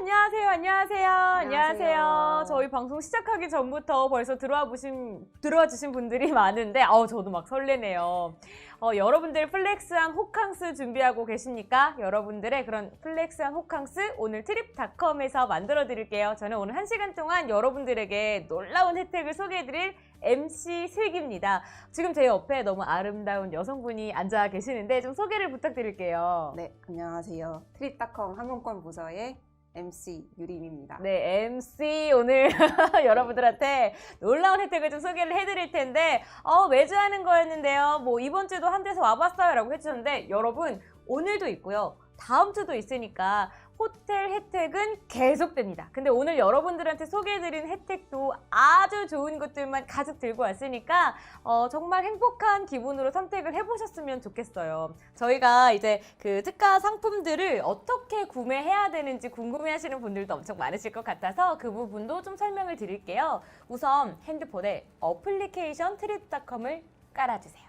안녕하세요. 안녕하세요. 안녕하세요. 안녕하세요. 저희 방송 시작하기 전부터 벌써 들어와 보신 들어와 주신 분들이 많은데 어 저도 막 설레네요. 어, 여러분들 플렉스한 호캉스 준비하고 계십니까? 여러분들의 그런 플렉스한 호캉스 오늘 트립닷컴에서 만들어 드릴게요. 저는 오늘 한 시간 동안 여러분들에게 놀라운 혜택을 소개해 드릴 MC 슬기입니다. 지금 제 옆에 너무 아름다운 여성분이 앉아 계시는데 좀 소개를 부탁드릴게요. 네, 안녕하세요. 트립닷컴 항공권 부서의 MC 유림입니다. 네, MC 오늘 여러분들한테 놀라운 혜택을 좀 소개를 해드릴 텐데, 어, 매주 하는 거였는데요. 뭐, 이번 주도 한 데서 와봤어요. 라고 해주셨는데, 여러분, 오늘도 있고요. 다음 주도 있으니까 호텔 혜택은 계속됩니다. 근데 오늘 여러분들한테 소개해드린 혜택도 아주 좋은 것들만 가득 들고 왔으니까 어, 정말 행복한 기분으로 선택을 해보셨으면 좋겠어요. 저희가 이제 그 특가 상품들을 어떻게 구매해야 되는지 궁금해하시는 분들도 엄청 많으실 것 같아서 그 부분도 좀 설명을 드릴게요. 우선 핸드폰에 어플리케이션 트립닷컴을 깔아주세요.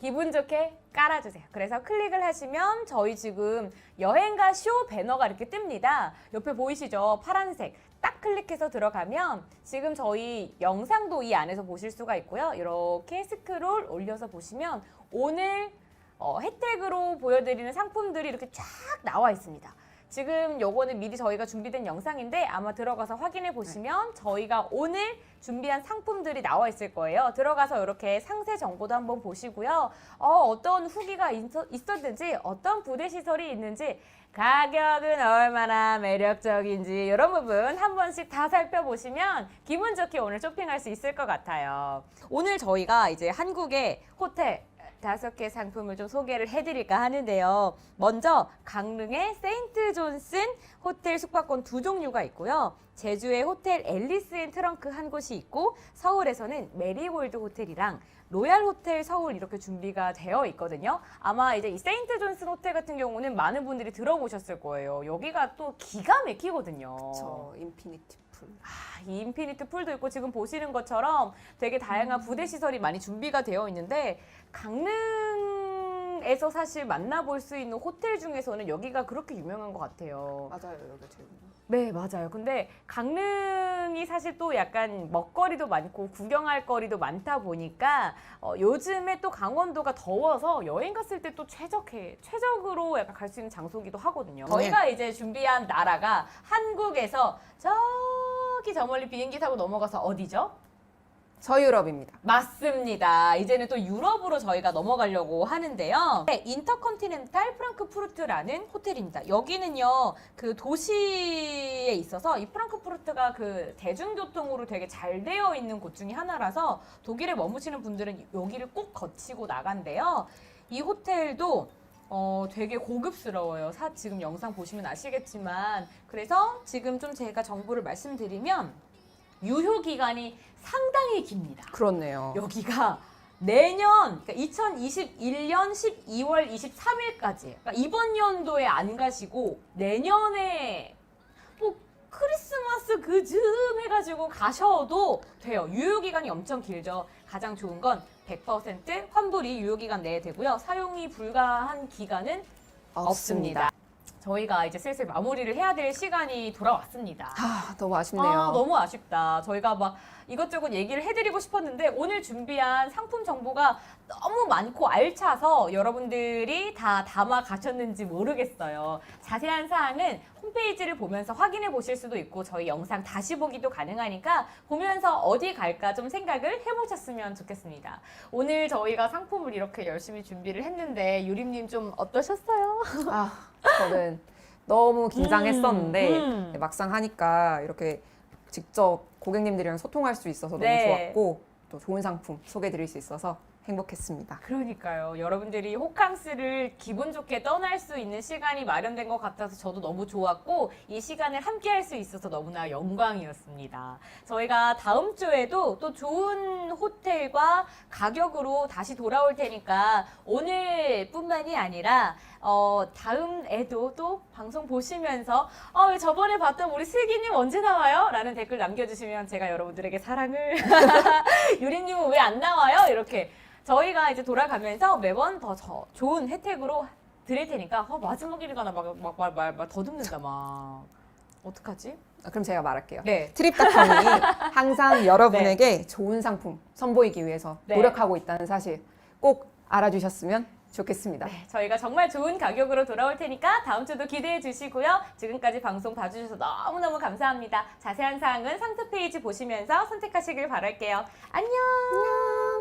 기분 좋게 깔아주세요. 그래서 클릭을 하시면 저희 지금 여행가 쇼 배너가 이렇게 뜹니다. 옆에 보이시죠? 파란색. 딱 클릭해서 들어가면 지금 저희 영상도 이 안에서 보실 수가 있고요. 이렇게 스크롤 올려서 보시면 오늘 어, 혜택으로 보여드리는 상품들이 이렇게 쫙 나와 있습니다. 지금 요거는 미리 저희가 준비된 영상인데 아마 들어가서 확인해 보시면 저희가 오늘 준비한 상품들이 나와 있을 거예요. 들어가서 이렇게 상세 정보도 한번 보시고요. 어, 어떤 후기가 있어, 있었는지, 어떤 부대 시설이 있는지, 가격은 얼마나 매력적인지 이런 부분 한 번씩 다 살펴보시면 기분 좋게 오늘 쇼핑할 수 있을 것 같아요. 오늘 저희가 이제 한국의 호텔 다섯 개 상품을 좀 소개를 해드릴까 하는데요. 먼저 강릉의 세인트 존슨 호텔 숙박권 두 종류가 있고요. 제주의 호텔 앨리스 앤 트렁크 한 곳이 있고 서울에서는 메리골드 호텔이랑 로얄 호텔 서울 이렇게 준비가 되어 있거든요. 아마 이제 이 세인트 존슨 호텔 같은 경우는 많은 분들이 들어보셨을 거예요. 여기가 또 기가 막히거든요. 저 인피니티 풀. 아, 이 인피니트 풀도 있고 지금 보시는 것처럼 되게 다양한 부대 시설이 많이 준비가 되어 있는데 강릉 에서 사실 만나볼 수 있는 호텔 중에서는 여기가 그렇게 유명한 것 같아요. 맞아요, 여기 제일. 네, 맞아요. 근데 강릉이 사실 또 약간 먹거리도 많고 구경할 거리도 많다 보니까 어, 요즘에 또 강원도가 더워서 여행 갔을 때 또 최적해, 최적으로 약간 갈 수 있는 장소기도 하거든요. 네. 저희가 이제 준비한 나라가 한국에서 저 기저 멀리 비행기 타고 넘어가서 어디죠? 서유럽입니다. 맞습니다. 이제는 또 유럽으로 저희가 넘어가려고 하는데요. 네, 인터컨티넨탈 프랑크푸르트라는 호텔입니다. 여기는요, 그 도시에 있어서 이 프랑크푸르트가 그 대중교통으로 되게 잘 되어 있는 곳 중에 하나라서 독일에 머무시는 분들은 여기를 꼭 거치고 나간대요. 이 호텔도 어, 되게 고급스러워요. 사, 지금 영상 보시면 아시겠지만. 그래서 지금 좀 제가 정보를 말씀드리면 유효 기간이 상당히 깁니다. 그렇네요. 여기가 내년 그러니까 2021년 12월 23일까지 그러니까 이번 연도에 안 가시고 내년에 뭐 크리스마스 그즈음 해가지고 가셔도 돼요. 유효 기간이 엄청 길죠. 가장 좋은 건 100% 환불이 유효 기간 내에 되고요. 사용이 불가한 기간은 없습니다. 저희가 이제 슬슬 마무리를 해야 될 시간이 돌아왔습니다. 아, 너무 아쉽네요. 아, 너무 아쉽다. 저희가 막 이것저것 얘기를 해드리고 싶었는데 오늘 준비한 상품 정보가 너무 많고 알차서 여러분들이 다 담아 가셨는지 모르겠어요. 자세한 사항은 홈페이지를 보면서 확인해 보실 수도 있고 저희 영상 다시 보기도 가능하니까 보면서 어디 갈까 좀 생각을 해보셨으면 좋겠습니다. 오늘 저희가 상품을 이렇게 열심히 준비를 했는데 유림님 좀 어떠셨어요? 아, 저는 너무 긴장했었는데 음, 음. 막상 하니까 이렇게 직접 고객님들이랑 소통할 수 있어서 너무 네. 좋았고 또 좋은 상품 소개해 드릴 수 있어서 행복했습니다. 그러니까요. 여러분들이 호캉스를 기분 좋게 떠날 수 있는 시간이 마련된 것 같아서 저도 너무 좋았고 이 시간을 함께 할 수 있어서 너무나 영광이었습니다. 저희가 다음 주에도 또 좋은 호텔과 가격으로 다시 돌아올 테니까 오늘뿐만이 아니라 어, 다음에도 또 방송 보시면서 어, 왜 저번에 봤던 우리 슬기님 언제 나와요? 라는 댓글 남겨주시면 제가 여러분들에게 사랑을 유리님은 왜 안 나와요? 이렇게 저희가 이제 돌아가면서 매번 더 저- 좋은 혜택으로 드릴 테니까 어, 마지막이니까 나막막말말 더듬는다 막. 어떡하지? 아, 그럼 제가 말할게요. 네. 트립닷컴이 항상 여러분에게 좋은 상품 선보이기 위해서 네. 노력하고 있다는 사실 꼭 알아주셨으면 좋겠습니다. 네, 저희가 정말 좋은 가격으로 돌아올 테니까 다음 주도 기대해 주시고요. 지금까지 방송 봐주셔서 너무너무 감사합니다. 자세한 사항은 상세 페이지 보시면서 선택하시길 바랄게요. 안녕!